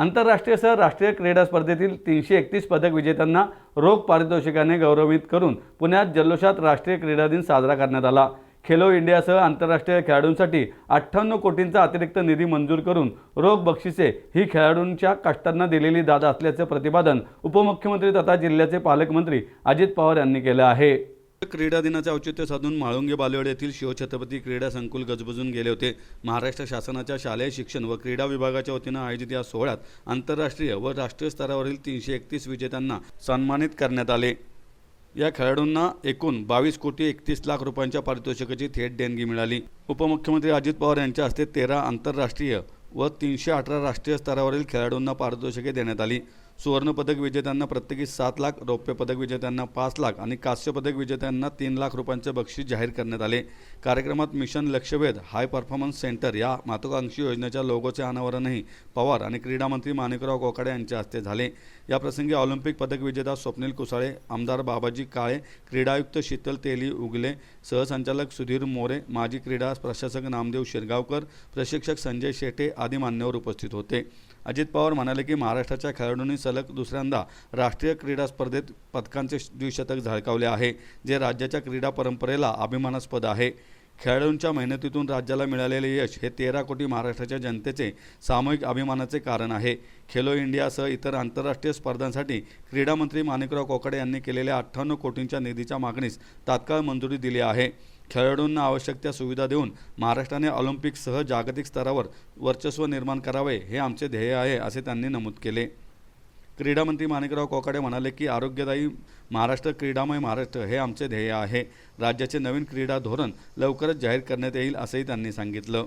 आंतरराष्ट्रीय सह राष्ट्रीय क्रीडा स्पर्धेतील तीनशे एकतीस पदक विजेत्यांना रोख पारितोषिकाने गौरवित करून पुण्यात जल्लोषात राष्ट्रीय क्रीडा दिन साजरा करण्यात आला. खेलो इंडियासह आंतरराष्ट्रीय खेळाडूंसाठी अठ्ठ्याण्णव कोटींचा अतिरिक्त निधी मंजूर करून रोख बक्षिसे ही खेळाडूंच्या कष्टांना दिलेली दाद असल्याचे प्रतिपादन उपमुख्यमंत्री तथा जिल्ह्याचे पालकमंत्री अजित पवार यांनी केलं आहे. क्रीडा दिनाचे औचित्य साधून म्हाळुंगे बालेवाड येथील शिवछत्रपती क्रीडा संकुल गजबजून गेले होते. महाराष्ट्र शासनाच्या शालेय शिक्षण व क्रीडा विभागाच्या वतीनं आयोजित या सोहळ्यात आंतरराष्ट्रीय व राष्ट्रीय स्तरावरील तीनशे एकतीस विजेत्यांना सन्मानित करण्यात आले. या खेळाडूंना एकूण बावीस कोटी एकतीस लाख रुपयांच्या पारितोषिकाची थेट देणगी मिळाली. उपमुख्यमंत्री अजित पवार यांच्या हस्ते तेरा आंतरराष्ट्रीय व तीनशे अठरा राष्ट्रीय स्तरावरील खेळाडूंना पारितोषिके देण्यात आली. सुवर्णपदक विजेत्यांना प्रत्येकी सात लाख रौप्य पदक विजेत्यांना पाच लाख आणि कांस्य पदक विजेत्यांना तीन लाख रुपयांचे बक्षीस जाहीर करण्यात आले. कार्यक्रमात mission Lakshyavedh high performance centre या महत्वाकांक्षी योजनेच्या लोगोचे अनावरणही पवार आणि क्रीडामंत्री माणिकराव कोकाडे यांच्या हस्ते झाले. याप्रसंगी ऑलिम्पिक पदक विजेता स्वप्नील कुसाळे आमदार बाबाजी काळे क्रीडायुक्त शीतल तेली उगले सहसंचालक सुधीर मोरे माजी क्रीडा प्रशासक नामदेव शिरगावकर प्रशिक्षक संजय शेटे आदी मान्यवर उपस्थित होते. अजित पवार म्हणाले की महाराष्ट्राच्या खेळाडूंनी सलग दुसऱ्यांदा राष्ट्रीय क्रीडा स्पर्धेत पदकांचे द्विशतक झळकावले आहे जे राज्याच्या क्रीडा परंपरेला अभिमानास्पद आहे. खेळाडूंच्या मेहनतीतून राज्याला मिळालेले यश हे तेरा कोटी महाराष्ट्राच्या जनतेचे सामूहिक अभिमानाचे कारण आहे. खेलो इंडियासह इतर आंतरराष्ट्रीय स्पर्धांसाठी क्रीडामंत्री माणिकराव कोकाडे यांनी केलेल्या अठ्ठ्याण्णव कोटींच्या निधीच्या मागणीस तात्काळ मंजुरी दिली आहे. खेळाडूंना आवश्यक त्या सुविधा देऊन महाराष्ट्राने ऑलिम्पिकसह जागतिक स्तरावर वर्चस्व निर्माण करावे हे आमचे ध्येय आहे असे त्यांनी नमूद केले. क्रीडामंत्री माणिकराव कोकाडे म्हणाले की आरोग्यदायी महाराष्ट्र क्रीडामय महाराष्ट्र हे आमचे ध्येय आहे. राज्याचे नवीन क्रीडा धोरण लवकरच जाहीर करण्यात येईल असंही त्यांनी सांगितलं.